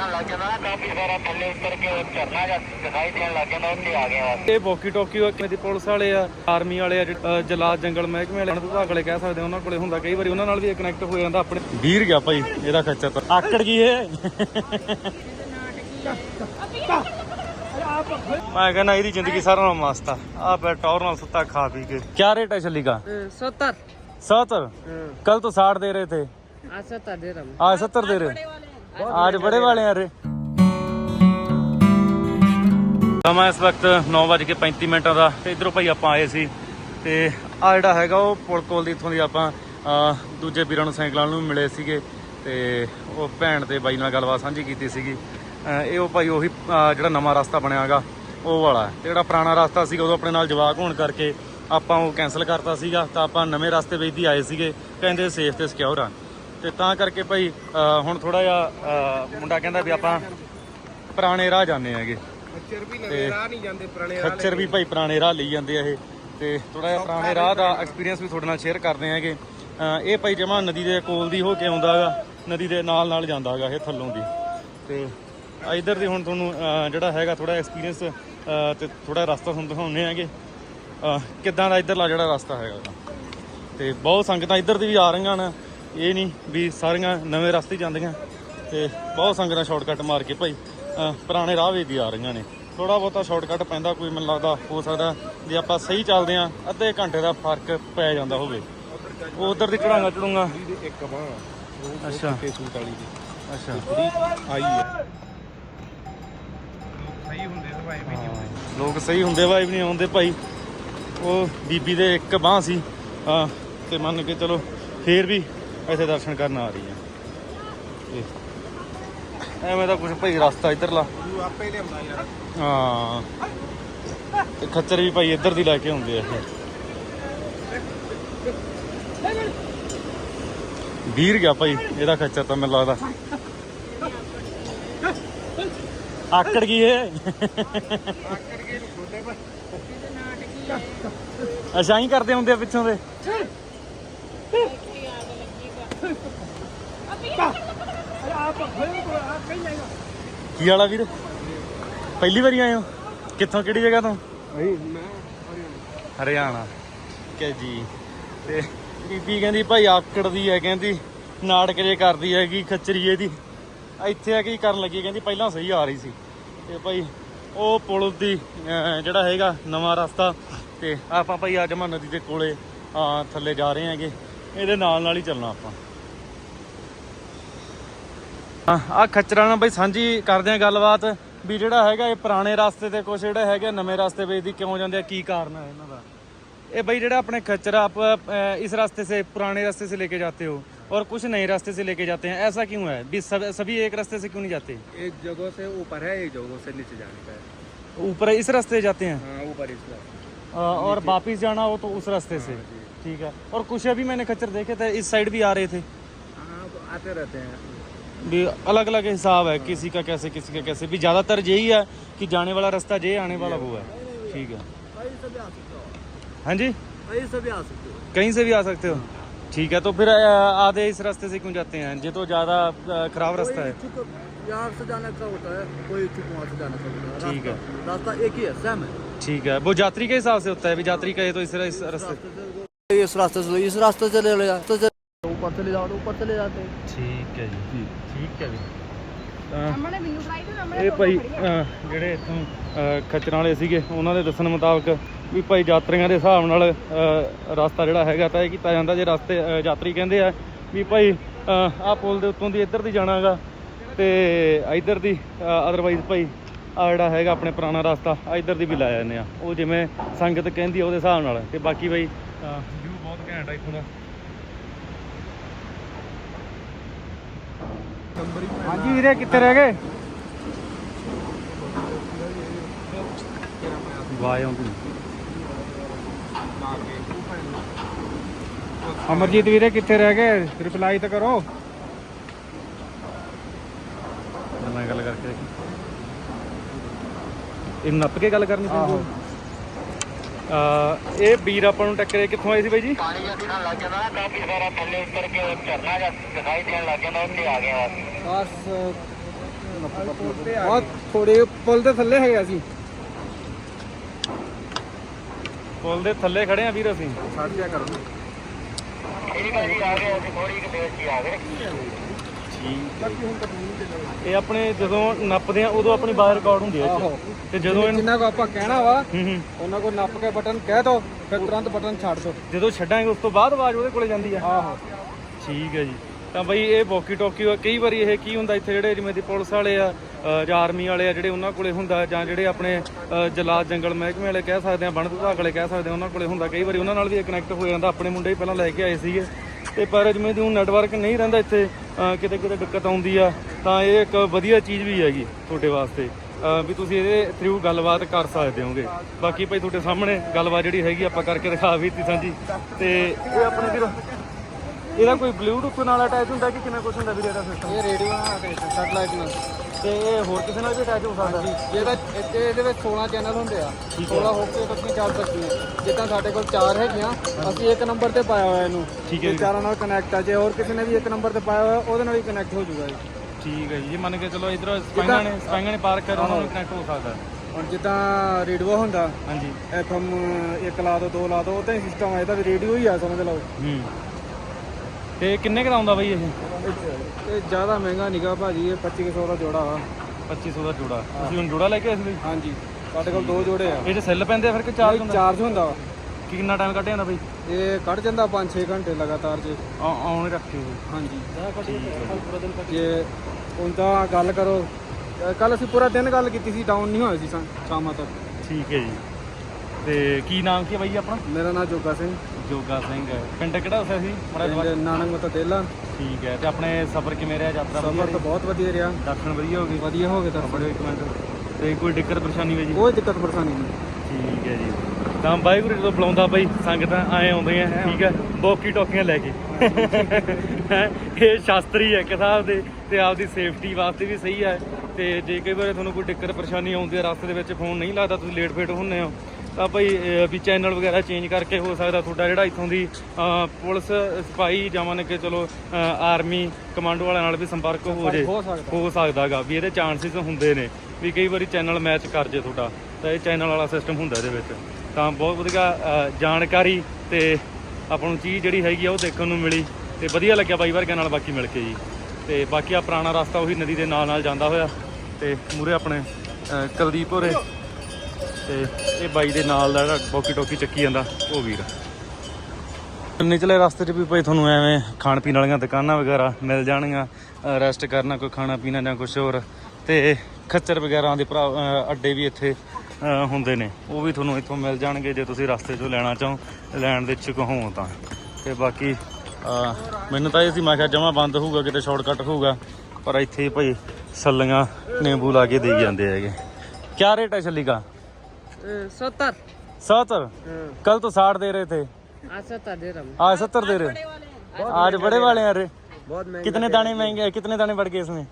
ਦਿਖਣ ਲੱਗ ਜਾਂਦਾ ਨਾ ਕਾਫੀ ਸਾਰਾ ਥੱਲੇ ਉੱਤਰ ਕੇ ਝਰਨਾ ਜਿਹਾ ਦਿਖਾਈ ਦੇਣ ਲੱਗ ਜਾਂਦਾ ਉੱਥੇ ਆ ਗਏ ਬਸ ਇਹ ਬੋਕੀ ਟੋਕੀ ਉਹ ਦੀ ਪੁਲਿਸ ਵਾਲੇ ਆ ਆਰਮੀ ਵਾਲੇ ਆ ਜਿਹੜੇ, ਅ, ਜਲਾਦ ਜੰਗਲ ਮਹਿਕਮੇ ਵਾਲੇ ਹਨ ਵਿਭਾਗ ਵਾਲੇ ਕਹਿ ਸਕਦੇ ਆ, ਉਹਨਾਂ ਕੋਲੇ ਹੁੰਦਾ ਕਈ ਵਾਰੀ ਉਹਨਾਂ ਨਾਲ ਵੀ ਕਨੈਕਟ ਹੋ ਜਾਂਦਾ ਆਪਣੇ ਵੀਰ ਗਿਆ ਭਾਈ ਇਹਦਾ ਖੱਚਰ ਤਾਂ ਆਕੜ ਗਈ ਇਹ ਮੈਂ ਕਹਿੰਦਾ ਇਹਦੀ ਜ਼ਿੰਦਗੀ ਸਾਰਿਆਂ ਨਾਲੋਂ ਮਸਤ ਆ ਆ ਬੈ ਟੌਰ ਨਾਲ ਸੁੱਤਾ ਖਾ ਪੀ ਕੇ ਕੀ ਰੇਟ ਹੈ ਛੱਲੀ का सत्तर सत्तर कल तो साठ दे रहे थे हाँ सत्तर दे रहा हूँ आज सत्तर दे रहे आज बड़े वाले हैं अरे ਸਮਾਂ ਇਸ ਵਕਤ 9:35 ਮਿੰਟਾਂ ਦਾ ਤੇ ਇਧਰੋਂ ਭਾਈ ਆਪਾਂ ਆਏ ਸੀ ਤੇ ਆ ਜਿਹੜਾ ਹੈਗਾ ਉਹ ਪੁਲ ਕੋਲ ਦੀ ਇੱਥੋਂ ਦੀ ਆਪਾਂ ਅਹ, ਦੂਜੇ ਵੀਰਾਂ ਨੂੰ ਸਾਈਕਲਾਂ ਨੂੰ ਮਿਲੇ ਸੀਗੇ ਤੇ ਉਹ ਭੈਣ ਤੇ ਬਾਈ ਨਾਲ ਗੱਲਬਾਤ ਸਾਂਝੀ ਕੀਤੀ ਸੀਗੀ ਅਹ, ਇਹ ਉਹ ਭਾਈ ਉਹੀ ਅਹ, ਜਿਹੜਾ ਨਵਾਂ ਰਸਤਾ ਬਣਿਆਗਾ ਉਹ ਵਾਲਾ ਹੈ। ਤੇ ਜਿਹੜਾ ਪੁਰਾਣਾ ਰਸਤਾ ਸੀਗਾ ਉਦੋਂ ਆਪਣੇ ਨਾਲ ਜਵਾਕ ਹੋਣ ਕਰਕੇ ਆਪਾਂ ਉਹ ਕੈਨਸਲ ਕਰਤਾ ਸੀਗਾ ਤਾਂ ਆਪਾਂ ਨਵੇਂ ਰਸਤੇ ਵਿੱਚ ਦੀ ਆਏ ਸੀਗੇ ਕਹਿੰਦੇ ਸੇਫ ਤੇ ਸਿਕਿਉਰ ਆ ਤੇ ਤਾਂ ਕਰਕੇ ਭਾਈ ਹੁਣ ਥੋੜਾ ਜਿਹਾ ਮੁੰਡਾ ਕਹਿੰਦਾ ਵੀ ਆਪਾਂ ਪੁਰਾਣੇ ਰਾਹ ਜਾਂਦੇ ਹੈਗੇ। ਖੱਚਰ ਵੀ ਨਵੇਂ ਰਾਹ ਨਹੀਂ ਜਾਂਦੇ ਪੁਰਾਣੇ ਰਾਹ ਖੱਚਰ ਵੀ ਭਾਈ ਪੁਰਾਣੇ ਰਾਹ ਲਈ ਜਾਂਦੇ ਆ ਇਹ। ਤੇ ਥੋੜਾ ਜਿਹਾ ਪੁਰਾਣੇ ਰਾਹ ਦਾ ਐਕਸਪੀਰੀਅੰਸ ਵੀ ਤੁਹਾਡੇ ਨਾਲ ਸ਼ੇਅਰ ਕਰਦੇ ਹੈਗੇ। ਇਹ ਭਾਈ ਜਮਾ ਨਦੀ ਦੇ ਕੋਲ ਦੀ ਹੋ ਕੇ ਆਉਂਦਾ ਹੈਗਾ ਨਦੀ ਦੇ ਨਾਲ ਨਾਲ ਜਾਂਦਾ ਹੈਗਾ ਇਹ ਥੱਲੋਂ ਦੀ। ਤੇ ਇੱਧਰ ਦੀ ਹੁਣ ਤੁਹਾਨੂੰ ਜਿਹੜਾ ਹੈਗਾ ਥੋੜਾ ਐਕਸਪੀਰੀਅੰਸ ਤੇ ਥੋੜਾ ਰਸਤਾ ਤੁਹਾਨੂੰ ਦਿਖਾਉਂਦੇ ਹੈਗੇ। ਕਿੱਦਾਂ ਦਾ ਇੱਧਰਲਾ ਜਿਹੜਾ ਰਸਤਾ ਹੈਗਾ। ਤੇ ਬਹੁਤ ਸੰਗਤਾਂ ਇੱਧਰ ਦੀ ਵੀ ਆ ਰਹੀਆਂ ਨੇ। ਇਹ ਨਹੀਂ ਵੀ ਸਾਰੀਆਂ ਨਵੇਂ ਰਸਤੇ ਜਾਂਦੀਆਂ ਤੇ ਬਹੁਤ ਸੰਗਤਾਂ ਸ਼ਾਰਟਕਟ ਮਾਰ ਕੇ ਭਾਈ। ਪੁਰਾਣੇ ਰਾਹ ਵੀ ਦੀ ਆ ਰਹੀਆਂ ਨੇ। ਥੋੜਾ ਬਹੁਤਾ ਸ਼ਾਰਟਕਟ ਪੈਂਦਾ ਕੋਈ ਮੈਨੂੰ ਲੱਗਦਾ ਹੋ ਸਕਦਾ ਜੇ ਆਪਾਂ ਸਹੀ ਚੱਲਦੇ ਆ ਅੱਧੇ ਘੰਟੇ ਦਾ ਫ਼ਰਕ ਪੈ ਜਾਂਦਾ ਹੋਵੇ। ਉਹ ਉਧਰ ਦੀ ਚੜਾਂਗਾ ਚੜੂੰਗਾ। ਇੱਕ ਬਾਹ ਅੱਛਾ। ਦੀ ਅੱਛਾ। ਆਈ ਹੈ ਸਹੀ ਹੁੰਦੇ ਤਾਂ ਭਾਈ ਵੀ ਨਹੀਂ ਲੋਕ ਸਹੀ ਹੁੰਦੇ ਵਾਈ ਵੀ ਨਹੀਂ ਆਉਂਦੇ ਭਾਈ। ਉਹ ਬੀਬੀ ਦੇ ਇੱਕ ਬਾਹ ਸੀ। ਤੇ ਮੰਨ ਕੇ ਚਲੋ ਫੇਰ ਵੀ ਇੱਥੇ ਦਰਸ਼ਨ ਕਰਨ ਆ ਰਹੀ ਆ ਐਵੇਂ ਤਾਂ ਕੁਝ ਭਾਈ ਰਸਤਾ ਇੱਧਰਲਾ ਤੂੰ ਆਪੇ ਲਿਆਉਂਦਾ ਯਾਰ। ਹਾਂ। ਤੇ ਖੱਚਰ ਵੀ ਭਾਈ ਇੱਧਰ ਦੀ ਲੈ ਕੇ ਹੁੰਦੇ ਆ ਵੀਰ ਗਿਆ ਭਾਈ ਇਹਦਾ ਖੱਚਰ ਤਾਂ ਮੈਨੂੰ ਲੱਗਦਾ। ਆਕੜ ਗਈ ਇਹ। ਆਕੜ ਪਰ ਅੱਛਾ ਹੀ ਕਰਦੇ ਹੁੰਦੇ ਆ ਪਿੱਛੋਂ ਦੇ। ਕੀ ਵਾਲਾ ਵੀਰ? ਪਹਿਲੀ ਵਾਰੀ ਆਏ ਹੋ? ਕਿੱਥੋਂ ਕਿਹੜੀ ਜਗ੍ਹਾ ਤੋਂ? ਨਹੀਂ ਮੈਂ ਹਰਿਆਣਾ ਕਿ ਜੀ। ਤੇ ਬੀਬੀ ਕਹਿੰਦੀ ਭਾਈ ਆਕੜਦੀ ਹੈ ਕਹਿੰਦੀ ਨਾਟਕ ਜੇ ਕਰਦੀ ਹੈਗੀ ਖੱਚਰੀਏ ਦੀ। ਇੱਥੇ ਆ ਕੀ ਕਰਨ ਲੱਗੀ ਕਹਿੰਦੀ ਪਹਿਲਾਂ ਸਹੀ ਆ ਰਹੀ ਸੀ। ਤੇ ਭਾਈ ਉਹ ਪੁਲ ਦੀ ਅਹ, ਜਿਹੜਾ ਹੈਗਾ ਨਵਾਂ ਰਸਤਾ ਤੇ ਆਪਾਂ ਭਾਈ ਅੱਜ ਮਾ ਨਦੀ ਦੇ ਕੋਲੇ ਆ ਥੱਲੇ ਜਾ ਰਹੇ ਹੈਗੇ। ਇਹਦੇ ਨਾਲ ਨਾਲ ਹੀ ਚੱਲਣਾ ਆਪਾਂ। ਆ ਖੱਚਰਾਂ ਨਾਲ ਬਈ ਸਾਂਝੀ ਕਰਦੇ ਆ ਗੱਲਬਾਤ ਵੀ ਜਿਹੜਾ ਹੈਗਾ ਇਹ ਪੁਰਾਣੇ ਰਸਤੇ ਤੇ ਕੁਛ ਜਿਹੜਾ ਹੈਗਾ ਨਵੇਂ ਰਸਤੇ ਵਿੱਚ ਦੀ ਕਿਉਂ ਜਾਂਦੇ ਆ ਕੀ ਕਾਰਨ ਹੈ ਇਹਨਾਂ ਦਾ ये भाई जेड़ा अपने खच्चर आप अ, इस रास्ते से पुराने रास्ते से लेके जाते हो और कुछ नए रास्ते से लेके जाते हैं ऐसा क्यों है भी सब, सभी एक रास्ते से क्यों नहीं जाते एक जगह से ऊपर है एक जगह से नीचे जाने का है ऊपर इस रास्ते से जाते हैं हाँ ऊपर इसका अ, और वापिस जाना हो तो उस रास्ते से ठीक है और कुछ अभी मैंने खच्चर देखे थे इस साइड भी आ रहे थे हाँ तो आते रहते हैं भी अलग अलग हिसाब है किसी का कैसे किसी का कैसे। भी ज़्यादातर यही है कि जाने वाला रास्ता ये आने वाला वो है। ठीक है। हाँ जी? कहीं से भी आ सकते हो। कहीं से भी आ सकते हो ठीक है तो फिर आधे इस रास्ते से क्यों जाते हैं? ये तो ज़्यादा खराब रास्ता है। यहाँ से जाने का होता है कोई इच्छुक वहाँ से जाने का ठीक है। रास्ता एक ही है सेम है। ठीक है वो यात्री के हिसाब से होता है भी यात्री का है तो इस, इस रास्ते इस रास्ते से इस रास्ते से ले जाते ऊपर चले जाओ तो ऊपर चले जाते हैं ਠੀਕ ਹੈ ਜੀ ਠੀਕ ਹੈ ਜੀ ਤਾਂ हमने बिल्लू फ्राई तो हमने ਇਹ ਭਾਈ ਅਹ, ਜਿਹੜੇ ਇੱਥੋਂ ਅਹ, ਖੱਚਰਾਂ ਵਾਲੇ ਸੀਗੇ ਉਹਨਾਂ ਦੇ ਦੱਸਣ ਮੁਤਾਬਕ ਵੀ ਭਾਈ ਯਾਤਰੀਆਂ ਦੇ ਹਿਸਾਬ ਨਾਲ ਅਹ, ਰਸਤਾ ਜਿਹੜਾ ਹੈਗਾ ਤੈਅ ਕੀਤਾ ਜਾਂਦਾ ਜੇ ਰਸਤੇ ਅਹ, ਯਾਤਰੀ ਕਹਿੰਦੇ ਆ ਵੀ ਭਾਈ ਆਹ ਪੁਲ ਦੇ ਉੱਤੋਂ ਦੀ ਇੱਧਰ ਦੀ ਜਾਣਾਗਾ ਤੇ ਇੱਧਰ ਦੀ ਅਦਰਵਾਈਜ਼ ਭਾਈ ਆ ਜਿਹੜਾ ਹੈਗਾ ਆਪਣੇ ਪੁਰਾਣਾ ਰਸਤਾ ਆ ਇੱਧਰ ਦੀ ਵੀ ਲਾ ਜਾਂਦੇ ਆ ਉਹ ਜਿਵੇਂ ਸੰਗਤ ਕਹਿੰਦੀ ਆ ਉਹਦੇ ਹਿਸਾਬ ਨਾਲ ਤੇ ਬਾਕੀ ਭਾਈ ਵਿਊ ਬਹੁਤ ਘੈਂਟ ਆ ਇੱਥੋਂ ਦਾ ਹਾਂਜੀ ਵੀਰੇ ਕਿੱਥੇ ਰਹਿ ਗਏ? ਆਉਂਦੀ ਅਮਰਜੀਤ ਵੀਰੇ ਕਿੱਥੇ ਰਹਿ ਗਏ? ਰਿਪਲਾਈ ਤਾਂ ਕਰੋ। ਮੈਂ ਗੱਲ ਕਰਕੇ ਦੇਖੀ। ਇਹ ਨੱਪ ਕੇ ਗੱਲ ਕਰਨੀ ਪੈਂਦੀ ਇਹ ਵੀਰ ਆਪਾਂ ਨੂੰ ਟੱਕਰੇ ਕਿੱਥੋਂ ਆਏ ਸੀ ਬਾਈ ਜੀ? ਪਾਣੀ ਜਿਹਾ ਲੱਗ ਜਾਂਦਾ ਨਾ ਕਾਫੀ ਸਾਰਾ ਥੱਲੇ ਉੱਤਰ ਕੇ ਝਰਨਾ ਜਿਹਾ ਦਿਖਾਈ ਦੇਣ ਲੱਗ ਜਾਂਦਾ ਉੱਥੇ ਆ ਗਏ ਬਸ। ਬਹੁਤ ਥੋੜੇ ਪੁਲ ਦੇ ਥੱਲੇ ਹੈਗੇ ਅਸੀਂ। ਪੁਲ ਦੇ ਥੱਲੇ ਖੜੇ ਆ ਵੀਰ ਅਸੀਂ। ਛੱਡ ਦਿਆ ਕਰੋ। ਠੀਕ ਜੀ ਆ ਗਏ ਅਸੀਂ ਥੋੜੀ ਕਿ ਦੇਰ 'ਚ ਹੀ ਆ ਗਏ। ਇਹ ਆਪਣੇ ਜਦੋਂ ਨੱਪਦੇ ਆ ਉਦੋਂ ਆਪਣੀ ਬਾਹਰ ਰਿਕਾਰਡ ਹੁੰਦੀ। ਆਹੋ। ਤੇ ਜਦੋਂ ਇਹਨੂੰ ਜਿੰਨਾ ਕੋ ਆਪਾਂ ਕਹਿਣਾ ਵਾ ਹੂੰ ਹੂੰ। ਉਹਨਾਂ ਕੋ ਨੱਪ ਕੇ ਬਟਨ ਕਹਿ ਦੋ ਫਿਰ ਤੁਰੰਤ ਬਟਨ ਛੱਡ ਦੋ। ਜਦੋਂ ਛੱਡਾਂਗੇ ਉਸ ਤੋਂ ਬਾਅਦ ਆਵਾਜ਼ ਉਹਦੇ ਕੋਲੇ ਜਾਂਦੀ ਆ। ਆਹੋ। ਠੀਕ ਹੈ ਜੀ। ਤਾਂ ਬਈ ਇਹ ਬੋਕੀ ਟੋਕੀ ਆ। ਕਈ ਵਾਰੀ ਇਹ ਕੀ ਹੁੰਦਾ ਇੱਥੇ ਜਿਹੜੇ ਜਿਵੇਂ ਦੀ ਪੁਲਿਸ ਵਾਲੇ ਆ ਅ, ਜਾਂ ਆਰਮੀ ਵਾਲੇ ਆ ਜਿਹੜੇ ਉਹਨਾਂ ਕੋਲੇ ਹੁੰਦਾ ਜਾਂ ਜਿਹੜੇ ਆਪਣੇ ਅ, ਜਲਾਦ ਜੰਗਲ ਮਹਿਕਮੇ ਵਾਲੇ ਕਹਿ ਸਕਦੇ ਆ ਵਣ ਵਿਭਾਗ ਵਾਲੇ ਕਹਿ ਸਕਦੇ ਆ ਉਹਨਾਂ ਕੋਲੇ ਹੁੰਦਾ। ਕਈ ਵਾਰੀ ਉਹਨਾਂ ਨਾਲ ਵੀ ਕਨੈਕਟ ਹੋ ਜਾਂਦਾ। ਆਪਣੇ ਮੁੰਡੇ ਹੀ ਪਹਿਲਾਂ ਲੈ ਕੇ ਆਏ ਸੀਗੇ। ਤੇ ਪਰ ਜਿਵੇਂ ਦੀ ਹੁਣ ਨੈਟਵਰਕ ਨਹੀਂ ਰਹਿੰਦਾ ਇੱਥੇ ਕਿਤੇ ਕਿਤੇ ਦਿੱਕਤ ਆਉਂਦੀ ਆ, ਤਾਂ ਇਹ ਇੱਕ ਵਧੀਆ ਚੀਜ਼ ਵੀ ਹੈਗੀ ਤੁਹਾਡੇ ਵਾਸਤੇ। ਵੀ ਤੁਸੀਂ ਇਹਦੇ ਥਰੂ ਗੱਲਬਾਤ ਕਰ ਸਕਦੇ ਹੋਗੇ। ਬਾਕੀ ਭਾਈ ਤੁਹਾਡੇ ਸਾਹਮਣੇ ਗੱਲਬਾਤ ਜਿਹੜੀ ਹੈਗੀ ਆਪਾਂ ਕਰਕੇ ਦਿਖਾ ਵੀ ਦਿੱਤੀ ਸਾਂਝੀ। ਤੇ ਇਹ ਆਪਣੇ ਵੀਰ, ਇਹਦਾ ਕੋਈ ਬਲੂਟੁੱਥ ਨਾਲ ਅਟੈਚ ਹੁੰਦਾ ਕਿ ਕਿਵੇਂ ਕੁਝ ਹੁੰਦਾ ਵੀਰੇ ਇਹਦਾ ਸਿਸਟਮ ਇਹ ਰੇਡੀਓ ਨਾਲ ਤੇ ਸੈਟਲਾਈਟ ਨਾਲ। ਤੇ ਇਹ ਹੋਰ ਕਿਸੇ ਨਾਲ ਵੀ ਅਟੈਚ ਹੋ ਸਕਦਾ? ਇਹਦਾ ਇੱਥੇ ਇਹਦੇ ਵਿੱਚ 16 ਚੈਨਲ ਹੁੰਦੇ ਆ 16 ਹੋ। ਕੇ ਤੁਸੀਂ ਚੱਲ ਸਕਦੇ ਆ ਜਿੱਦਾਂ ਸਾਡੇ ਕੋਲ ਚਾਰ ਹੈਗੀਆਂ ਅਸੀਂ ਇੱਕ ਨੰਬਰ ਤੇ ਪਾਇਆ ਹੋਇਆ ਇਹਨੂੰ। ਠੀਕ ਹੈ ਇਹ ਜੀ। ਚਾਰਾਂ ਨਾਲ ਕਨੈਕਟ ਆ। ਜੇ ਹੋਰ ਕਿਸੇ ਨੇ ਵੀ ਇੱਕ ਨੰਬਰ ਤੇ ਪਾਇਆ ਹੋਇਆ ਉਹਦੇ ਨਾਲ ਵੀ ਕਨੈਕਟ ਹੋ ਜਾਊਗਾ ਜੀ। ਠੀਕ ਹੈ ਜੀ। ਜੇ ਮੰਨ ਕੇ ਚਲੋ ਇਧਰ ਸਪਾਈਆਂ ਨੇ ਸਪਾਈਆਂ ਨੇ ਪਾਰਕ ਕਰ ਉਹਨਾਂ ਨੂੰ ਕਨੈਕਟ ਹੋ ਸਕਦਾ। ਹੁਣ ਜਿੱਦਾਂ ਰੇਡੀਓ ਹੁੰਦਾ ਹਾਂਜੀ। ਐਫਐਮ ਇੱਕ ਲਾ ਦੋ ਦੋ ਲਾ ਦੋ ਉਹਦਾ ਹੀ ਸਿਸਟਮ ਵੀ ਰੇਡੀਓ ਹੀ ਆ ਸਮਝ ਲਓ। ਹੂੰ। ਤੇ ਕਿੰਨੇ ਕੁ ਦਾ ਆਉਂਦਾ ਬਈ ਇਹ? ਇਹ ਜ਼ਿਆਦਾ ਮਹਿੰਗਾ ਨਿਗਾ ਭਾਜੀ ਇਹ 2500 ਦਾ ਜੋੜਾ ਵਾ। 2500 ਦਾ ਜੋੜਾ। ਤੁਸੀਂ ਹੁਣ ਜੋੜਾ ਲੈ ਕੇ ਆਏ ਸੀ ਬਈ? ਹਾਂਜੀ ਸਾਡੇ ਕੋਲ ਦੋ ਜੋੜੇ ਆ। ਇਹ 'ਚ ਸੈੱਲ ਪੈਂਦੇ ਆ ਫਿਰ ਕਿ ਚਾਰਜ ਹੁੰਦਾ? ਚਾਰਜ ਹੁੰਦਾ ਵਾ। ਕਿੰਨਾ ਟਾਈਮ ਕੱਢ ਜਾਂਦਾ ਬਈ? ਇਹ ਕੱਢ ਜਾਂਦਾ 5-6 ਘੰਟੇ ਲਗਾਤਾਰ ਜੇ। ਆਉਣ ਰੱਖਿਓ ਹਾਂਜੀ। ਜੇ। ਹੁਣ ਤਾਂ ਗੱਲ ਕਰੋ ਕੱਲ ਅਸੀਂ ਪੂਰਾ ਦਿਨ ਗੱਲ ਕੀਤੀ ਸੀ ਡਾਊਨ ਨਹੀਂ ਹੋਇਆ ਸੀ ਸ਼ਾ- ਸ਼ਾਮਾਂ ਤੱਕ। ਠੀਕ ਹੈ ਜੀ। ਤੇ ਕੀ ਨਾਮ ਕੀ ਹੈ ਬਾਈ ਆਪਣਾ? ਮੇਰਾ ਨਾਮ ਜੋਗਾ ਸਿੰਘ। ਜੋਗਾ ਸਿੰਘ ਪਿੰਡ ਕਿਹੜਾ ਦੱਸਿਆ ਸੀ? ਪਿੰਡ ਨਾਨਕ ਮਤਾ ਦੇਲਾ ਠੀਕ ਹੈ ਤੇ ਆਪਣੇ ਸਫ਼ਰ ਕਿਵੇਂ ਰਿਹਾ? ਯਾਤਰਾ ਵਧੀਆ ਸਫ਼ਰ ਤਾਂ ਬਹੁਤ ਵਧੀਆ ਰਿਹਾ? ਦਰਸ਼ਨ ਵਧੀਆ ਹੋ ਗਏ? ਵਧੀਆ ਹੋ ਗਿਆ ਤਾਂ ਬੜੇ ਇੱਕ ਮਿੰਟ। ਤੇ ਕੋਈ ਦਿੱਕਤ ਪਰੇਸ਼ਾਨੀ ਹੋਈ ਜੀ? ਕੋਈ ਦਿੱਕਤ ਪਰੇਸ਼ਾਨੀ ਨਹੀਂ। ਠੀਕ ਹੈ ਜੀ। ਤਾਂ ਵਾਹਿਗੁਰੂ ਜਦੋਂ ਬੁਲਾਉਂਦਾ ਬਈ ਸੰਗਤਾਂ ਆਏ ਆਉਂਦੀਆਂ ਠੀਕ ਹੈ? ਬੋਕੀ ਟੋਕੀਆਂ ਲੈ ਕੇ। ਹੈਂ, ਇਹ ਸ਼ਾਸਤਰੀ ਹੈ ਇੱਕ ਹਿਸਾਬ ਦੇ ਤੇ ਆਪਦੀ ਸੇਫਟੀ ਵਾਸਤੇ ਵੀ ਸਹੀ ਹੈ। ਤੇ ਜੇ ਕਈ ਵਾਰ ਤੁਹਾਨੂੰ ਕੋਈ ਦਿੱਕਤ ਪਰੇਸ਼ਾਨੀ ਆਉਂਦੀ ਹੈ ਰਸਤੇ ਦੇ ਵਿੱਚ ਫੋਨ ਨਹੀਂ ਲੱਗਦਾ ਤੁਸੀਂ ਲੇਟ ਫੇਟ ਹੁੰਨੇ ਹੋ ਤਾਂ ਭਾਈ ਵੀ ਚੈਨਲ ਵਗੈਰਾ ਚੇਂਜ ਕਰਕੇ ਹੋ ਸਕਦਾ ਤੁਹਾਡਾ ਜਿਹੜਾ ਇੱਥੋਂ ਦੀ ਪੁਲਿਸ ਸਿਪਾਹੀ ਜਾਂ ਮੰਨ ਕੇ ਚਲੋ ਆਰਮੀ ਕਮਾਂਡੋ ਵਾਲਿਆਂ ਨਾਲ ਵੀ ਸੰਪਰਕ ਹੋ ਜੇ। ਹੋ ਸਕਦਾ। ਹੋ ਸਕਦਾਗਾ ਵੀ ਇਹਦੇ ਚਾਂਸਸ ਹੁੰਦੇ ਨੇ ਵੀ ਕਈ ਵਾਰੀ ਚੈਨਲ ਮੈਚ ਕਰ ਜੇ ਤੁਹਾਡਾ ਤਾਂ ਇਹ ਚੈਨਲ ਵਾਲਾ ਸਿਸਟਮ ਹੁੰਦਾ ਇਹਦੇ ਵਿੱਚ। ਤਾਂ ਬਹੁਤ ਵਧੀਆ ਜਾਣਕਾਰੀ ਤੇ ਆਪਾਂ ਨੂੰ ਚੀਜ਼ ਜਿਹੜੀ ਹੈਗੀ ਆ ਉਹ ਦੇਖਣ ਨੂੰ ਮਿਲੀ ਤੇ ਵਧੀਆ ਲੱਗਿਆ ਬਾਈ ਵਰਗਿਆਂ ਨਾਲ ਬਾਕੀ ਮਿਲ ਕੇ ਜੀ। ਤੇ ਬਾਕੀ ਆ ਪੁਰਾਣਾ ਰਸਤਾ ਉਹੀ ਨਦੀ ਦੇ ਨਾਲ ਨਾਲ ਜਾਂਦਾ ਹੋਇਆ ਤੇ ਮੂਰੇ ਆਪਣੇ ਕੁਲਦੀਪ ਹੋਰੇ ਤੇ ਇਹ ਬਾਈ ਦੇ ਨਾਲ ਦਾ ਜਿਹੜਾ ਬੋਕੀ ਟੋਕੀ ਚੱਕੀ ਜਾਂਦਾ, ਉਹ ਵੀਰ। ਨਿਚਲੇ ਰਸਤੇ 'ਚ ਵੀ ਭਾਈ ਤੁਹਾਨੂੰ ਐਵੇਂ ਖਾਣ ਪੀਣ ਵਾਲੀਆਂ ਦੁਕਾਨਾਂ ਵਗੈਰਾ ਮਿਲ ਜਾਣਗੀਆਂ ਰੈਸਟ ਕਰਨਾ ਕੋਈ ਖਾਣਾ ਪੀਣਾ ਜਾਂ ਕੁਝ ਹੋਰ। ਤੇ ਖੱਚਰ ਵਗੈਰਾ ਦੇ ਭਰਾ ਅੱਡੇ ਵੀ ਇੱਥੇ ਹੁੰਦੇ ਨੇ। ਉਹ ਵੀ ਤੁਹਾਨੂੰ ਇੱਥੋਂ ਮਿਲ ਜਾਣਗੇ ਜੇ ਤੁਸੀਂ ਰਸਤੇ 'ਚੋਂ ਲੈਣਾ ਚਾਹੋ, ਲੈਣ ਦੇ ਇੱਛੁਕ ਹੋ ਤਾਂ। ਤੇ ਬਾਕੀ ਮੈਨੂੰ ਤਾਂ ਇਹ ਸੀ, ਮੈਂ ਕਿਹਾ ਜਮਾ ਬੰਦ ਹੋਊਗਾ, ਕਿਤੇ ਸ਼ਾਰਟਕਟ ਹੋਊਗਾ, ਪਰ ਇੱਥੇ ਭਾਈ ਸੱਲੀਆਂ ਨਿੰਬੂ ਲਾ ਕੇ ਦੇਈ ਜਾਂਦੇ ਹੈਗੇ। ਕੀ ਰੇਟ ਹੈ ਛੱਲੀ का सत्तर सत्तर कल तो साठ दे रहे थे आज सत्तर दे रहा हूँ आज सत्तर दे रहे आज बड़े वाले हैं अरे ਬਹੁਤ ਮਹਿੰਗਾ कितने दाने महंगे हैं कितने दाने बढ़ गए इसमें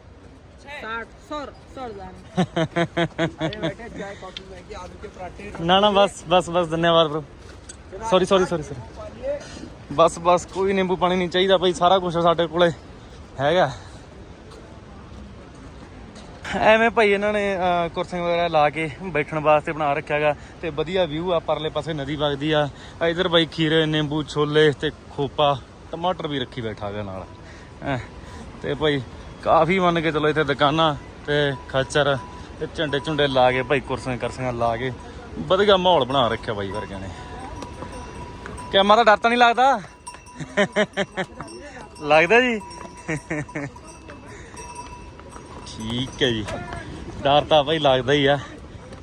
साठ सौ सौ जाने ना ना बस बस बस धन्यवाद bro sorry sorry sorry sorry ਬਸ ਬਸ ਕੋਈ ਨਿੰਬੂ ਪਾਣੀ ਨਹੀਂ ਚਾਹੀਦਾ ਭਾਈ ਸਾਰਾ ਕੁਝ ਸਾਡੇ ਕੋਲੇ ਹੈਗਾ ਐਵੇਂ ਭਾਈ ਇਹਨਾਂ ਨੇ ਕੁਰਸੀਆਂ ਵਗੈਰਾ ਲਾ ਕੇ ਬੈਠਣ ਵਾਸਤੇ ਬਣਾ ਰੱਖਿਆਗਾ ਤੇ ਵਧੀਆ ਵਿਊ ਆ ਪਰਲੇ ਪਾਸੇ ਨਦੀ ਵਗਦੀ ਆ। ਇਧਰ ਬਾਈ ਖੀਰੇ, ਨਿੰਬੂ, ਛੋਲੇ ਤੇ ਖੋਪਾ, ਟਮਾਟਰ ਵੀ ਰੱਖੀ ਬੈਠਾ ਹੈਗਾ ਨਾਲ। ਹੈਂ। ਤੇ ਭਾਈ ਕਾਫੀ ਮੰਨ ਕੇ ਚਲੋ ਇੱਥੇ ਦੁਕਾਨਾਂ ਤੇ ਖੱਚਰ ਤੇ ਝੰਡੇ ਝੁੰਡੇ ਲਾ ਕੇ ਭਾਈ ਕੁਰਸੀਆਂ ਕਰਸੀਆਂ ਲਾ ਕੇ ਵਧੀਆ ਮਾਹੌਲ ਬਣਾ ਰੱਖਿਆ ਬਾਈ ਵਰਗਿਆਂ ਨੇ। ਕਿ ਮਾਰਾ ਡਰ ਤਾਂ ਨਹੀਂ ਲੱਗਦਾ? ਲੱਗਦਾ ਜੀ? ਠੀਕ ਹੈ ਜੀ। ਡਰ ਤਾਂ ਭਾਈ ਲੱਗਦਾ ਹੀ ਆ।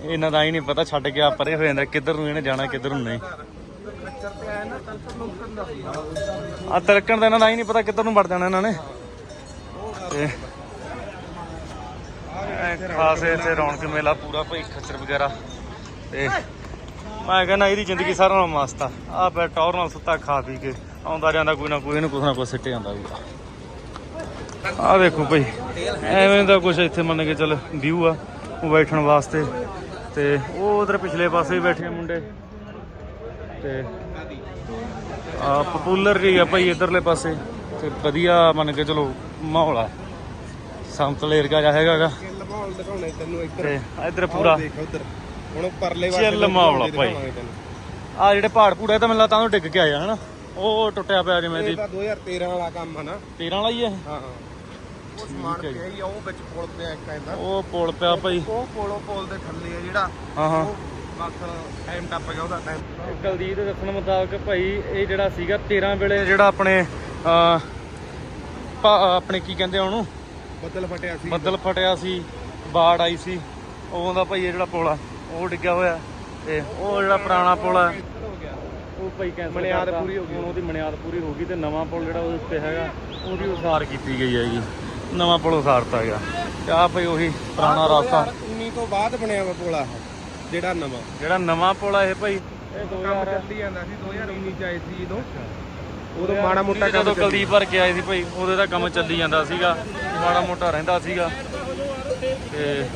ਇਹਨਾਂ ਦਾ ਹੀ ਨਹੀਂ ਪਤਾ ਛੱਡ ਕੇ ਆ ਪਰੇ ਹੋ ਜਾਂਦਾ, ਕਿੱਧਰ ਨੂੰ ਇਹਨੇ ਜਾਣਾ, ਕਿੱਧਰ ਨੂੰ ਨਹੀਂ। ਆ ਤਿਲਕਣ ਦਾ ਇਹਨਾਂ ਦਾ ਹੀ ਨਹੀਂ ਪਤਾ ਕਿੱਧਰ ਨੂੰ ਵੜ ਜਾਣਾ ਇਹਨਾਂ ਨੇ। ਤੇ ਖਾਸੇ ਇੱਥੇ ਰੌਣਕ ਮੇਲਾ ਪੂਰਾ ਭਾਈ ਖੱਚਰ ਵਗੈਰਾ। ਤੇ ਮੈਂ ਕਹਿੰਦਾ ਇਹਦੀ ਜ਼ਿੰਦਗੀ ਸਾਰਿਆਂ ਨਾਲੋਂ ਮਸਤ ਆ। ਆ ਪੈ ਟੌਰ ਨਾਲ ਸੁੱਤਾ ਖਾ ਪੀ ਕੇ। ਆਉਂਦਾ ਜਾਂਦਾ ਕੋਈ ਨਾ ਕੋਈ, ਇਹਨੂੰ ਕੁਛ ਨਾ ਕੁਛ ਸਿੱਟੇ ਜਾਂਦਾ ਵੀ। ਆ ਵੇਖੋ ਭਾਈ। ਐਵੇਂ ਦਾ ਕੁਛ ਇੱਥੇ ਮੰਨ ਕੇ ਚੱਲ ਵਿਊ ਆ ਉਹ ਬੈਠਣ ਵਾਸਤੇ। ਤੇ ਉਹ ਉਧਰ ਪਿਛਲੇ ਪਾਸੇ ਵੀ ਬੈਠੇ ਮੁੰਡੇ। ਤੇ ਆ ਪਪੂਲਰ ਜੀ ਆ ਭਾਈ ਇਧਰਲੇ ਪਾਸੇ। ਤੇ ਵਧੀਆ ਮੰਨ ਕੇ ਚਲੋ ਮਾਹੌਲ ਆ। ਸਮਤਲ ਏਰੀਆ ਜਿਹਾ ਹੈਗਾਗਾ ਮਾਹੌਲ ਦਿਖਾਉਣੇ ਤੈਨੂੰ ਇੱਧਰ ਤੇ ਇੱਧਰ ਪੂਰਾ ਹੁਣ ਪਰਲੇ ਚੱਲ ਲੋਕ ਮਾਹੌਲ ਆ ਭਾਈ। ਜਿਹੜੇ ਪਹਾੜ ਪੂੜੇ ਤਾਂ ਮੈਨੂੰ ਲੱਗਦਾ ਉਹ ਡਿੱਗ ਕੇ ਆਇਆ ਹਨਾ? ਉਹ ਟੁੱਟਿਆ ਪਿਆ ਜਿਵੇਂ ਇਹ ਦੀ ਤਾਂ 2013 ਵਾਲਾ ਕੰਮ ਆ ਨਾ। 13 ਵਾਲਾ ਹੀ ਹਾਂ ਹਾਂ। ਉਹ ਸਮਾਨ ਹੈ ਜੀ। ਪਿਆ ਹੀ ਆ, ਉਹ ਵਿੱਚ ਪੁਲ ਪਿਆ ਇੱਕ ਉਹ ਪੁਲ ਪਿਆ ਭਾਈ। ਉਹ ਪੁਲੋ ਪੁਲ ਦੇ ਥੱਲੇ ਆ ਜਿਹੜਾ। ਹਾਂ ਹਾਂ। ਉਹ ਬਸ ਟਾਈਮ ਟੱਪ ਗਿਆ ਉਹਦਾ ਟਾਈਮ ਕੁਲਦੀਪ ਦੇ ਦੱਸਣ ਮੁਤਾਬਕ ਭਾਈ ਇਹ ਜਿਹੜਾ ਸੀਗਾ 13 ਵੇਲੇ ਜਿਹੜਾ ਆਪਣੇ ਅਹ, ਭਾ- ਆਪਣੇ ਕੀ ਕਹਿੰਦੇ ਆ ਉਹਨੂੰ? ਬੱਦਲ ਫਟਿਆ ਸੀ। ਬੱਦਲ ਫਟਿਆ ਸੀ ਬਾੜ ਆਈ ਸੀ। ਉਦੋਂ ਦਾ ਭਾਈ ਇਹ ਜਿਹੜਾ ਪੁਲ ਆ ਉਹ ਡਿੱਗਿਆ ਹੋਇਆ। ਤੇ ਉਹ ਜਿਹੜਾ ਪੁਰਾਣਾ ਪੁਲ ਆ ਉਹ ਭਾਈ ਕੈਂਸਲ ਮਨਿਆਦ। ਪੂਰੀ ਹੋ ਗਈ। ਹੁਣ ਉਹਦੀ ਮਨਿਆਦ ਪੂਰੀ ਹੋ ਗਈ ਤੇ ਨਵਾਂ ਪੁਲ ਜਿਹੜਾ ਉਹਦੇ ਉੱਤੇ ਹੈਗਾ ਉਹਦੀ ਉਸਾਰ ਕੀਤੀ ਗਈ ਹੈਗੀ। ਨਵਾਂ ਪੁਲ ਉਸਾਰਤਾ ਗਿਆ। ਤੇ ਆ ਭਾਈ ਉਹੀ ਪੁਰਾਣਾ ਰਸਤਾ। 19 ਤੋਂ ਬਾਅਦ ਬਣਿਆ ਵਾ ਪੁਲ ਆ ਜਿਹੜਾ ਨਵਾਂ। ਜਿਹੜਾ ਨਵਾਂ ਪੁਲ ਆ ਇਹ ਭਾਈ ਇਹ ਕੰਮ 2000 ਚੱਲੀ ਜਾਂਦਾ ਸੀ 2019 ਚ ਆਏ ਸੀ ਜਦੋਂ। ਉਦੋਂ ਮਾੜਾ ਮੋਟਾ ਕੰਮ ਜਦੋਂ। ਕੁਲਦੀਪ ਭਰ ਕੇ ਆਏ ਸੀ ਭਾਈ ਉਹਦੇ ਦਾ ਕੰਮ ਚੱਲੀ ਜਾਂਦਾ ਸੀਗਾ। ਮਾੜਾ ਮੋਟਾ ਰਹਿੰਦਾ ਸੀਗਾ। ਤੇ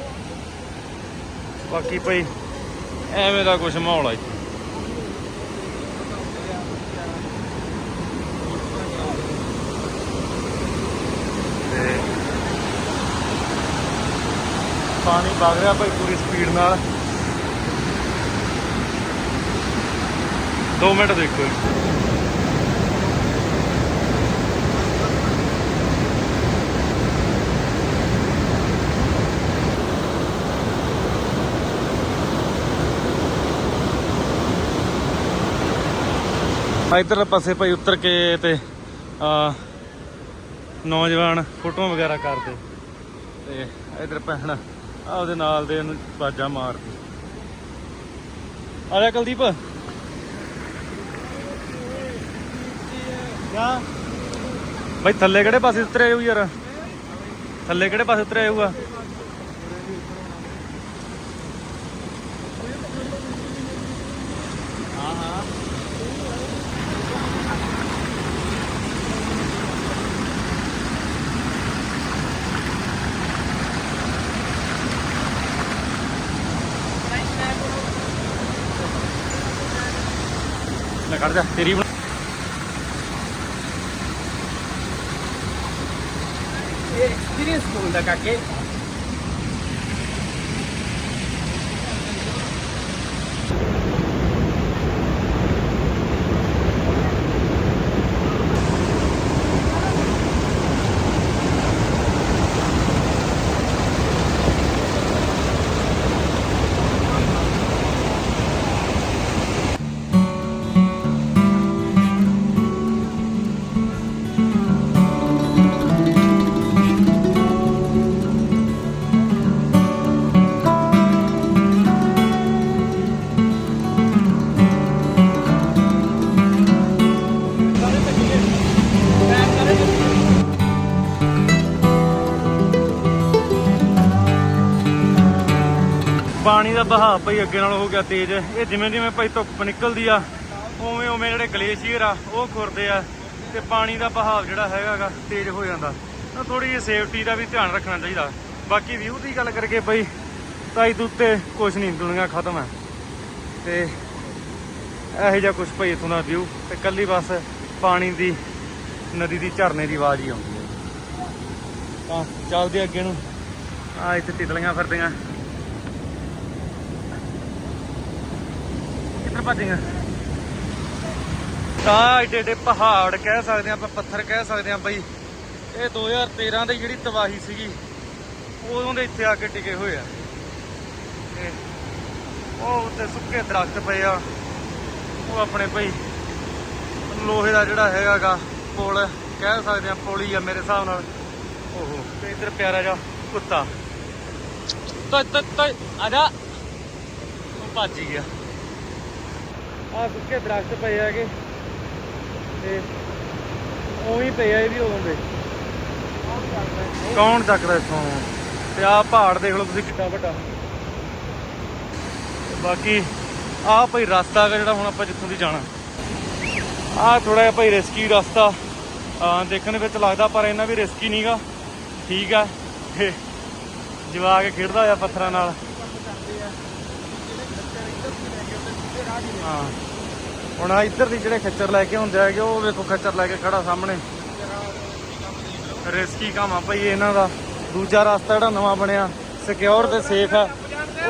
ਬਾਕੀ ਭਾਈ ਐਵੇਂ ਦਾ ਕੁਝ ਮਾਹੌਲ ਆ ਇੱਥੇ। ਪਾਣੀ ਵਗ ਰਿਹਾ ਭਾਈ ਪੂਰੀ ਸਪੀਡ ਨਾਲ 2 ਮਿੰਟ ਦੇਖੋ ਜੀ। ਇਧਰਲੇ ਪਾਸੇ ਭਾਈ ਉਤਰ ਕੇ ਤੇ ਆ ਨੌਜਵਾਨ ਫੋਟੋਆਂ ਵਗੈਰਾ ਕਰਦੇ ਤੇ ਇਧਰ ਭੈਣ ਉਹਦੇ ਨਾਲ ਦੇ ਉਹਨੂੰ ਬਾਜਾ ਮਾਰਦੀ ਆ ਜਾ ਕੁਲਦੀਪ। ਕਿਆ ਭਾਈ ਥੱਲੇ ਕਿਹੜੇ ਪਾਸੇ ਉਤਰਿਆ ਜਾਊ ਯਾਰ? ਥੱਲੇ ਕਿਹੜੇ ਪਾਸੇ ਉਤਰਿਆ ਜਾਊਗਾ ਲੈ ਜਾ ਤੇਰੀ ਬਣਾ- ਇਹ ਐਕਸਪੀਰੀਅੰਸ ਹੁੰਦਾ ਕਾਕੇ? ਦਾ ਬਹਾਅ ਭਾਈ ਅੱਗੇ ਨਾਲ ਹੋ ਗਿਆ ਤੇਜ਼। ਇਹ ਜਿਵੇਂ ਜਿਵੇਂ ਭਾਈ ਧੁੱਪ ਨਿਕਲਦੀ ਆ, ਉਵੇਂ ਉਵੇਂ ਜਿਹੜੇ ਗਲੇਸ਼ੀਅਰ ਆ, ਉਹ ਖੁਰਦੇ ਆ ਤੇ ਪਾਣੀ ਦਾ ਬਹਾਅ ਜਿਹੜਾ ਹੈਗਾਗਾ ਤੇਜ਼ ਹੋ ਜਾਂਦਾ। ਤਾਂ ਥੋੜੀ ਜਿਹੀ ਸੇਫਟੀ ਦਾ ਵੀ ਧਿਆਨ ਰੱਖਣਾ ਚਾਹੀਦਾ। ਬਾਕੀ ਵਿਊ ਦੀ ਗੱਲ ਕਰਕੇ ਭਾਈ ਤਾਂ ਇਹਦੇ ਉੱਤੇ ਕੁਝ ਨਹੀਂ, ਦੁਨੀਆ ਖਤਮ ਹੈ ਤੇ ਇਹੋ ਜਿਹਾ ਕੁਝ ਭਾਈ ਇੱਥੋਂ ਦਾ ਵਿਊ ਤੇ ਕੱਲੀ ਬਸ ਪਾਣੀ ਦੀ, ਨਦੀ ਦੀ, ਝਰਨੇ ਦੀ ਆਵਾਜ਼ ਹੀ ਆਉਂਦੀ ਹੈ ਤਾਂ ਚੱਲਦੇ ਅੱਗੇ ਨੂੰ। ਆ ਇੱਥੇ ਤਿਤਲੀਆਂ ਫਿਰਦੀਆਂ। ਕਿੱਧਰ ਭੱਜੀਆਂ? ਤਾਂ ਏਡੇ ਏਡੇ ਪਹਾੜ ਕਹਿ ਸਕਦੇ ਆ ਆਪਾਂ ਪੱਥਰ ਕਹਿ ਸਕਦੇ ਆ ਬਈ। ਇਹ 2013 ਦੀ ਜਿਹੜੀ ਤਬਾਹੀ ਸੀਗੀ, ਉਦੋਂ ਦੇ ਇੱਥੇ ਆ ਕੇ ਟਿਕੇ ਹੋਏ ਆ। ਤੇ ਉਹ ਉੱਤੇ ਸੁੱਕੇ ਦਰਖਤ ਪਏ ਆ। ਉਹ ਆਪਣੇ ਭਈ ਲੋਹੇ ਦਾ ਜਿਹੜਾ ਹੈਗਾਗਾ ਪੁਲ, ਕਹਿ ਸਕਦੇ ਆ ਪੁਲ ਹੀ ਆ ਮੇਰੇ ਹਿਸਾਬ ਨਾਲ। ਓਹੋ, ਤੇ ਇੱਧਰ ਪਿਆਰਾ ਜਿਹਾ ਕੁੱਤਾ। ਤੋ ਤੋ ਆ ਜਾ ਉਹ ਭੱਜ ਗਿਆ। ਆ ਸੁੱਕੇ ਦਰਖਤ ਪਏ ਹੈਗੇ। ਤੇ ਉਵੇਂ ਪਏ ਆ ਇਹ ਵੀ ਉਦੋਂ ਦੇ। ਕੌਣ ਚੱਕਦਾ ਇੱਥੋਂ? ਤੇ ਆਹ ਪਹਾੜ ਦੇਖ ਲਓ ਤੁਸੀਂ ਕਿੱਡਾ ਵੱਡਾ। ਤੇ ਬਾਕੀ ਆਹ ਭਾਈ ਰਸਤਾ ਹੈਗਾ ਜਿਹੜਾ ਹੁਣ ਆਪਾਂ ਜਿੱਥੋਂ ਦੀ ਜਾਣਾ। ਆਹ ਥੋੜਾ ਜਿਹਾ ਭਾਈ ਰਿਸਕੀ ਰਸਤਾ। ਦੇਖਣ ਵਿੱਚ ਲੱਗਦਾ ਪਰ ਇੰਨਾ ਵੀ ਰਿਸਕੀ ਨਹੀਂਗਾ ਠੀਕ ਆ। ਜਵਾ ਕੇ ਖੇਡਦਾ ਹੋਇਆ ਪੱਥਰਾਂ ਨਾਲ। ਹਾਂ। ਹੁਣ ਆ ਇੱਧਰ ਦੀ ਜਿਹੜੇ ਖੱਚਰ ਲੈ ਕੇ ਹੁੰਦੇ ਹੈਗੇ, ਉਹ ਵੇਖੋ ਖੱਚਰ ਲੈ ਕੇ ਖੜਾ ਸਾਹਮਣੇ। ਰਿਸਕੀ ਕੰਮ ਆ ਭਾਈ ਇਹਨਾਂ ਦਾ। ਦੂਜਾ ਰਸਤਾ ਜਿਹੜਾ ਨਵਾਂ ਬਣਿਆ ਸਿਕਿਉਰ ਤੇ ਸੇਫ ਹੈ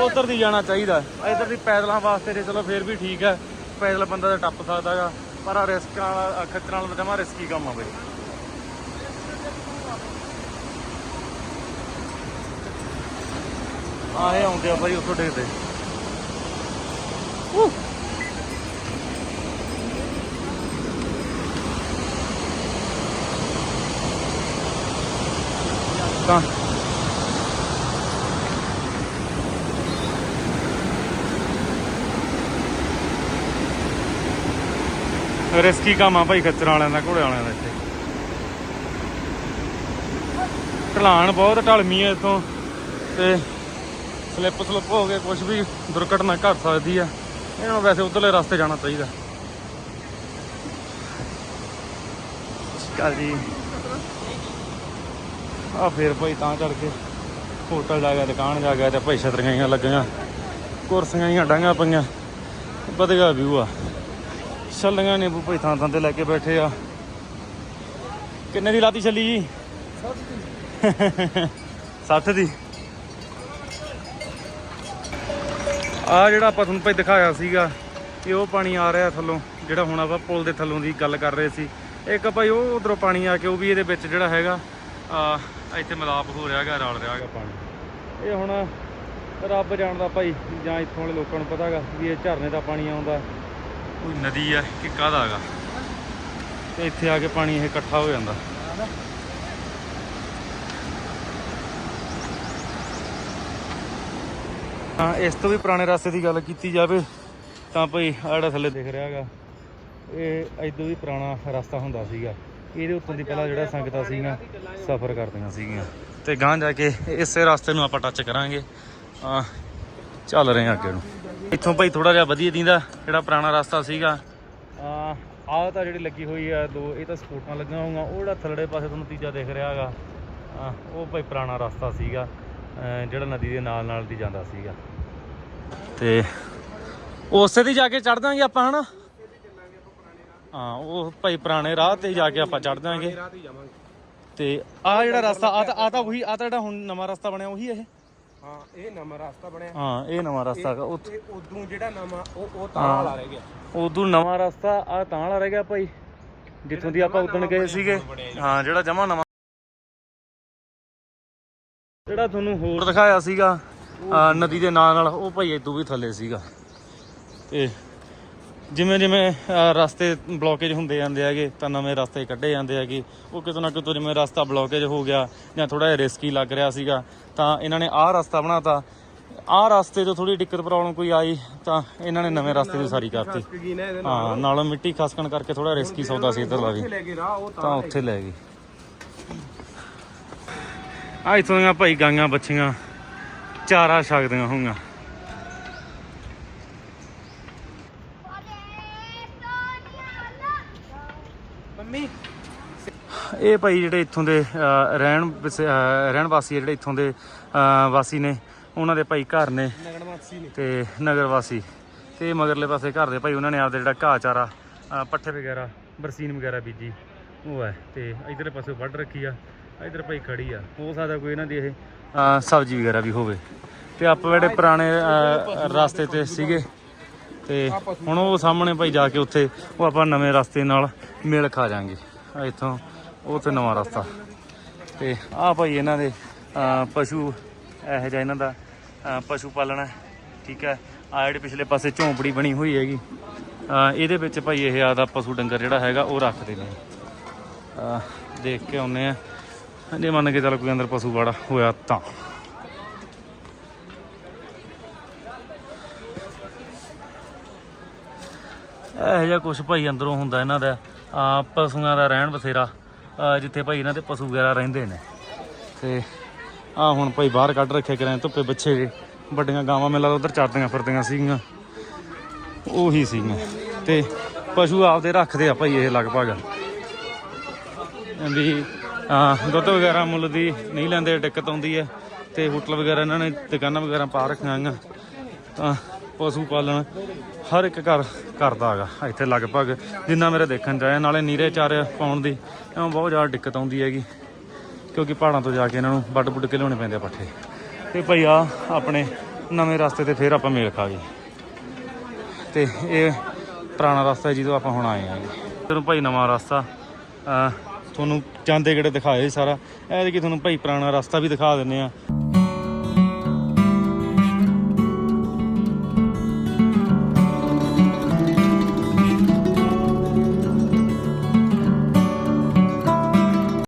ਉਧਰ ਦੀ ਜਾਣਾ ਚਾਹੀਦਾ। ਇਧਰ ਦੀ ਪੈਦਲਾਂ ਵਾਸਤੇ ਤੇ ਚਲੋ ਫੇਰ ਵੀ ਠੀਕ ਹੈ ਪੈਦਲ ਬੰਦਾ ਤਾਂ ਟੱਪ ਸਕਦਾ ਹੈਗਾ ਪਰ ਆ ਰਿਸਕ ਵਾਲਾ ਖੱਤਰਾਂ ਵਾਲਾ ਜਮਾ ਰਿਸਕੀ ਕੰਮ ਆ ਬਈ। ਆਏ ਆਉਂਦੇ ਆ ਭਾਈ ਉੱਥੋਂ ਡੇਕਦੇ ਤਾਂ। ਰਿਸਕੀ ਕੰਮ ਆ ਭਾਈ ਖੱਚਰਾਂ ਵਾਲਿਆਂ ਦਾ, ਘੋੜੇ ਵਾਲਿਆਂ ਦਾ ਇੱਥੇ? ਢਲਾਣ ਬਹੁਤ ਢਲਮੀ ਹੈ ਇੱਥੋਂ ਤੇ ਸਲਿੱਪ ਸਲਿੱਪ ਹੋ ਕੇ ਕੁਝ ਵੀ ਦੁਰਘਟਨਾ ਘਟ ਸਕਦੀ ਆ। ਇਹਨਾਂ ਨੂੰ ਵੈਸੇ ਉਧਰਲੇ ਰਸਤੇ ਜਾਣਾ ਚਾਹੀਦਾ। ਚੱਲ ਜੀ। ਆ ਫੇਰ ਭਾਈ ਤਾਂ ਚੜ ਕੇ ਹੋਟਲ ਜਾ ਗਿਆ, ਦੁਕਾਨ ਜਾ ਗਿਆ ਤੇ ਭਾਈ ਛਤਰੀਆਂ ਲੱਗੀਆਂ। ਕੁਰਸੀਆਂ ਹੀ ਡਾਂਗਾ ਪਈਆਂ। ਵਧੀਆ ਵਿਊ ਆ। ਛੱਲੀਆਂ ਨਿੰਬੂ ਭਾਈ ਥਾਂ ਥਾਂ ਤੇ ਲੈ ਕੇ ਬੈਠੇ ਆ। ਕਿੰਨੇ ਦੀ ਲਾਤੀ ਛੱਲੀ ਜੀ? 60 ਦੀ। ਆ ਜਿਹੜਾ ਆਪਾਂ ਤੁਹਾਨੂੰ ਭਾਈ ਦਿਖਾਇਆ ਸੀਗਾ ਕਿ ਉਹ ਪਾਣੀ ਆ ਰਿਹਾ ਥੱਲੋਂ, ਜਿਹੜਾ ਹੁਣ ਆਪਾਂ ਪੁਲ ਦੇ ਥੱਲੋਂ ਦੀ ਗੱਲ ਕਰ ਰਹੇ ਸੀ। ਇੱਕ ਭਾਈ ਉਹ ਉਧਰੋਂ ਪਾਣੀ ਆ ਕੇ ਉਹ ਵੀ ਇਹਦੇ ਵਿੱਚ ਜਿਹੜਾ ਹੈਗਾ, ਆ, ਇੱਥੇ ਮਿਲਾਪ ਹੋ ਰਿਹਾ ਹੈਗਾ, ਰਲ ਰਿਹਾ ਹੈਗਾ ਪਾਣੀ। ਇਹ ਹੁਣ ਰੱਬ ਜਾਣਦਾ ਭਾਈ ਜਾਂ ਇੱਥੋਂ ਵਾਲੇ ਲੋਕਾਂ ਨੂੰ ਪਤਾ ਹੈਗਾ ਵੀ ਇਹ ਝਰਨੇ ਦਾ ਪਾਣੀ ਆਉਂਦਾ। ਕੋਈ ਨਦੀ ਹੈ ਕਿ ਕਾਹਦਾ ਹੈਗਾ? ਤੇ ਇੱਥੇ ਆ ਕੇ ਪਾਣੀ ਇਹ ਇਕੱਠਾ ਹੋ ਜਾਂਦਾ। ਹਾਂ, ਇਸ ਤੋਂ ਵੀ ਪੁਰਾਣੇ ਰਸਤੇ ਦੀ ਗੱਲ ਕੀਤੀ ਜਾਵੇ, ਤਾਂ ਭਈ ਆਹ ਥੱਲੇ ਦਿਖ ਰਿਹਾ ਹੈਗਾ, ਇਹ ਇਦੋਂ ਵੀ ਪੁਰਾਣਾ ਰਸਤਾ ਹੁੰਦਾ ਸੀਗਾ। ਇਹਦੇ ਉੱਤੋਂ ਦੀ ਪਹਿਲਾਂ ਜਿਹੜਾ ਸੰਗਤਾਂ ਸੀਗੀਆਂ, ਸਫ਼ਰ ਕਰਦੀਆਂ ਸੀਗੀਆਂ। ਤੇ ਗਾਂ ਜਾ ਕੇ ਇਸੇ ਰਸਤੇ ਨੂੰ ਆਪਾਂ ਟੱਚ ਕਰਾਂਗੇ। ਆ ਚੱਲ ਰਹੇ ਹਾਂ ਅੱਗੇ ਨੂੰ। ਇੱਥੋਂ ਭਾਈ ਥੋੜਾ ਜਿਹਾ ਵਧੀਆ ਦਿੰਦਾ ਜਿਹੜਾ ਪੁਰਾਣਾ ਰਸਤਾ ਸੀਗਾ। ਆ ਆਹ ਤਾਂ ਜਿਹੜੀ ਲੱਗੀ ਹੋਈ ਆ ਦੋ ਇਹ ਤਾਂ ਸਪੋਰਟਾਂ ਲੱਗੀਆਂ ਹੋਈਆਂ ਉਹ ਜਿਹੜਾ ਥੱਲੜੇ ਪਾਸੇ ਤੁਹਾਨੂੰ ਤੀਜਾ ਦਿਖ ਰਿਹਾ ਹੈਗਾ। ਆ ਉਹ ਭਾਈ ਪੁਰਾਣਾ ਰਸਤਾ ਸੀਗਾ ਜਿਹੜਾ ਨਦੀ ਦੇ ਨਾਲ ਨਾਲ ਦੀ ਜਾਂਦਾ ਸੀਗਾ। ਤੇ ਉਸੇ ਦੀ ਜਾ ਕੇ ਚੜ ਦਾਂਗੇ ਆਪਾਂ ਹਨਾ? ਹਾਂ ਉਹ ਭਾਈ ਪੁਰਾਣੇ ਰਾਹ ਤੇ ਜਾ ਕੇ ਆਪਾਂ ਚੜ ਦਾਂਗੇ। ਤੇ ਆ ਜਿਹੜਾ ਰਸਤਾ ਆ ਤਾਂ ਆ ਤਾਂ ਉਹੀ ਆ ਤਾਂ ਜਿਹੜਾ ਹੁਣ ਨਵਾਂ ਰਸਤਾ ਬਣਿਆ ਉਹੀ ਇਹ? ਹਾਂ ਇਹ ਨਵਾਂ ਰਸਤਾ ਬਣਿਆ। ਹਾਂ ਇਹ ਨਵਾਂ ਰਸਤਾ ਹੈਗਾ। ਉੱਥੇ ਤੇ ਉਦੋਂ ਜਿਹੜਾ ਨਵਾਂ ਉਹ ਉਹ ਤਾਂ ਵਾਲਾ ਰਹਿ ਗਿਆ। ਉਦੋਂ ਨਵਾਂ ਰਸਤਾ ਆ ਤਾਂ ਵਾਲਾ ਰਹਿ ਗਿਆ ਭਾਈ। ਜਿੱਥੋਂ ਦੀ ਆਪਾਂ ਉਦਣ ਗਏ ਸੀਗੇ। ਹਾਂ ਜਿਹੜਾ ਜਮਾ ਨਵਾਂ। ਜਿਹੜਾ ਤੁਹਾਨੂੰ ਹੋਰ ਦਿਖਾਇਆ ਸੀਗਾ ਨਦੀ ਦੇ ਨਾਲ ਨਾਲ ਉਹ ਭਾਈ ਇਦੋਂ ਵੀ ਥੱਲੇ ਸੀਗਾ। ਤੇ ਜਿਵੇਂ ਜਿਵੇਂ ਰਸਤੇ ਬਲੌਕੇਜ ਹੁੰਦੇ ਜਾਂਦੇ ਹੈਗੇ ਤਾਂ ਨਵੇਂ ਰਸਤੇ ਕੱਢੇ ਜਾਂਦੇ ਹੈਗੇ। ਉਹ ਕਿਤੋਂ ਨਾ ਕਿਤੋਂ ਜਿਵੇਂ ਰਸਤਾ ਬਲੌਕੇਜ ਹੋ ਗਿਆ ਜਾਂ ਥੋੜਾ ਜਿਹਾ ਰਿਸਕੀ ਲੱਗ ਰਿਹਾ ਸੀਗਾ ਤਾਂ ਇਹਨਾਂ ਨੇ ਆਹ ਰਸਤਾ ਬਣਾਤਾ। ਆਹ ਰਸਤੇ 'ਚ ਥੋੜੀ ਦਿੱਕਤ ਪ੍ਰੋਬਲਮ ਕੋਈ ਆਈ ਤਾਂ ਇਹਨਾਂ ਨੇ ਨਵੇਂ ਰਸਤੇ ਦੀ ਸਾਰੀ ਕਰਤੀ। ਹਾਂ ਨਾਲੋਂ ਮਿੱਟੀ ਖਸਕਣ ਕਰਕੇ ਥੋੜਾ ਰਿਸਕੀ ਸੌਦਾ ਸੀ ਇੱਧਰਲਾ ਵੀ। ਤਾਂ ਉੱਥੇ ਲੈ ਗਈ ਆ ਇਥੋਂ ਦੀਆਂ ਭਾਈ ਗਾਂਆਂ ਬੱਚੀਆਂ ਚਾਰਾ ਛਕਦੀਆਂ ਹੋਈਆਂ। ਇਹ ਭਾਈ ਜਿਹੜੇ ਇੱਥੋਂ ਦੇ ਰਹਿਣ ਵਸ- ਰਹਿਣ ਵਾਸੀ ਜਿਹੜੇ ਇੱਥੋਂ ਦੇ ਵਾਸੀ ਨੇ, ਉਹਨਾਂ ਦੇ ਭਾਈ ਘਰ ਨੇ ਨਗਰ ਤੇ ਨਗਰ ਵਾਸੀ। ਤੇ ਮਗਰਲੇ ਪਾਸੇ ਘਰ ਦੇ ਭਾਈ ਉਹਨਾਂ ਨੇ ਆਪਦੇ ਜਿਹੜਾ ਘਾਹ ਚਾਰਾ ਪੱਠੇ ਵਗੈਰਾ, ਬਰਸੀਨ ਵਗੈਰਾ ਬੀਜੀ, ਉਹ ਹੈ। ਤੇ ਇਧਰਲੇ ਪਾਸੇ ਵੱਢ ਰੱਖੀ ਆ, ਇਧਰ ਭਾਈ ਖੜੀ ਆ। ਹੋ ਸਕਦਾ ਕੋਈ ਇਹਨਾਂ ਦੀ ਇਹ ਸਬਜ਼ੀ ਵਗੈਰਾ ਵੀ ਹੋਵੇ। ਤੇ ਆਪਾਂ ਜਿਹੜੇ ਪੁਰਾਣੇ ਰਸਤੇ ਤੇ ਸੀਗੇ, ਤੇ ਹੁਣ ਉਹ ਸਾਹਮਣੇ ਭਾਈ ਜਾ ਕੇ ਉੱਥੇ, ਉਹ ਆਪਾਂ ਨਵੇਂ ਰਸਤੇ ਨਾਲ ਮੇਲ ਖਾ ਜਾਾਂਗੇ। ਇੱਥੋਂ ਉਹ ਤੇ ਨਵਾਂ ਰਸਤਾ। ਤੇ ਆਹ ਭਾਈ ਇਹਨਾਂ ਦੇ ਪਸ਼ੂ, ਇਹੋ ਜਿਹਾ ਇਹਨਾਂ ਦਾ ਪਸ਼ੂ ਪਾਲਣ ਹੈ, ਠੀਕ ਹੈ। ਆ ਜਿਹੜੇ ਪਿਛਲੇ ਪਾਸੇ ਝੌਂਪੜੀ ਬਣੀ ਹੋਈ ਹੈਗੀ ਇਹਦੇ ਵਿੱਚ ਭਾਈ ਇਹ ਆਦਾ ਪਸ਼ੂ ਡੰਗਰ ਜਿਹੜਾ ਹੈਗਾ ਉਹ ਰੱਖਦੇ ਨੇ। ਦੇਖ ਕੇ ਆਉਨੇ ਆ ਜੇ ਮੰਨ ਕੇ ਚੱਲ ਕੋਈ ਅੰਦਰ ਪਸ਼ੂ ਵਾੜਾ ਹੋਇਆ ਤਾਂ। ਇਹੋ ਜਿਹਾ ਕੁਝ ਭਾਈ ਅੰਦਰੋਂ ਹੁੰਦਾ ਇਹਨਾਂ ਦਾ। ਆ ਪਸ਼ੂਆਂ ਦਾ ਰਹਿਣ ਬਸੇਰਾ ਜਿੱਥੇ ਭਾਈ ਇਹਨਾਂ ਦੇ ਪਸ਼ੂ ਵਗੈਰਾ ਰਹਿੰਦੇ ਨੇ। ਤੇ ਆ ਹੁਣ ਭਾਈ ਬਾਹਰ ਕੱਢ ਰੱਖਿਆ ਕਰਾਂ ਧੁੱਪੇ ਬੱਚੇ ਜੇ ਵੱਡੀਆਂ ਗਾਵਾਂ ਮੇਲਾ ਉਧਰ ਚਰਦੀਆਂ ਫਿਰਦੀਆਂ ਸੀਗੀਆਂ। ਉਹੀ ਸੀਗੀਆਂ। ਤੇ ਪਸ਼ੂ ਆਪਦੇ ਰੱਖਦੇ ਆ ਭਾਈ ਇਹ ਲਗਭਗ। ਵੀ ਦੁੱਧ ਵਗੈਰਾ ਮੁੱਲ ਦੀ ਨਹੀਂ ਲੈਂਦੇ, ਦਿੱਕਤ ਆਉਂਦੀ ਹੈ। ਤੇ ਹੋਟਲ ਵਗੈਰਾ ਇਹਨਾਂ ਨੇ ਦੁਕਾਨਾਂ ਵਗੈਰਾ ਪਾ ਰੱਖੀਆਂ ਹੈਗੀਆਂ। ਤਾਂ ਪਸ਼ੂ ਪਾਲਣ ਹਰ ਇੱਕ ਘਰ ਕਰਦਾ ਹੈਗਾ। ਇੱਥੇ ਲਗਭਗ ਜਿੰਨਾ ਮੇਰੇ ਦੇਖਣ ਚ ਆਇਆ, ਨਾਲੇ ਨੀਰੇ ਚਾਰੇ ਪਾਉਣ ਦੀ ਐਵੇਂ ਬਹੁਤ ਜ਼ਿਆਦਾ ਦਿੱਕਤ ਆਉਂਦੀ ਹੈਗੀ, ਕਿਉਂਕਿ ਪਹਾੜਾਂ ਤੋਂ ਜਾ ਕੇ ਇਹਨਾਂ ਨੂੰ ਵੱਡ ਵੁੱਢ ਕੇ ਲਿਆਉਣੇ ਪੈਂਦੇ ਆ ਪੱਠੇ। ਤੇ ਭਾਈ ਆ ਆਪਣੇ ਨਵੇਂ ਰਸਤੇ ਤੇ ਫੇਰ ਆਪਾਂ ਮੇਲ ਖਾ ਗਏ। ਤੇ ਇਹ ਪੁਰਾਣਾ ਰਸਤਾ ਜਿਹਦੇ ਆਪਾਂ ਹੁਣ ਆਏ ਆਂ ਤੈਨੂੰ ਭਾਈ ਨਵਾਂ ਰਸਤਾ ਤੁਹਾਨੂੰ ਜਾਂਦੇ ਕਿਹੜੇ ਦਿਖਾਏ ਸੀ ਸਾਰਾ। ਕਿ ਤੁਹਾਨੂੰ ਭਾਈ ਪੁਰਾਣਾ ਰਸਤਾ ਵੀ ਦਿਖਾ ਦਿੰਨੇ ਆ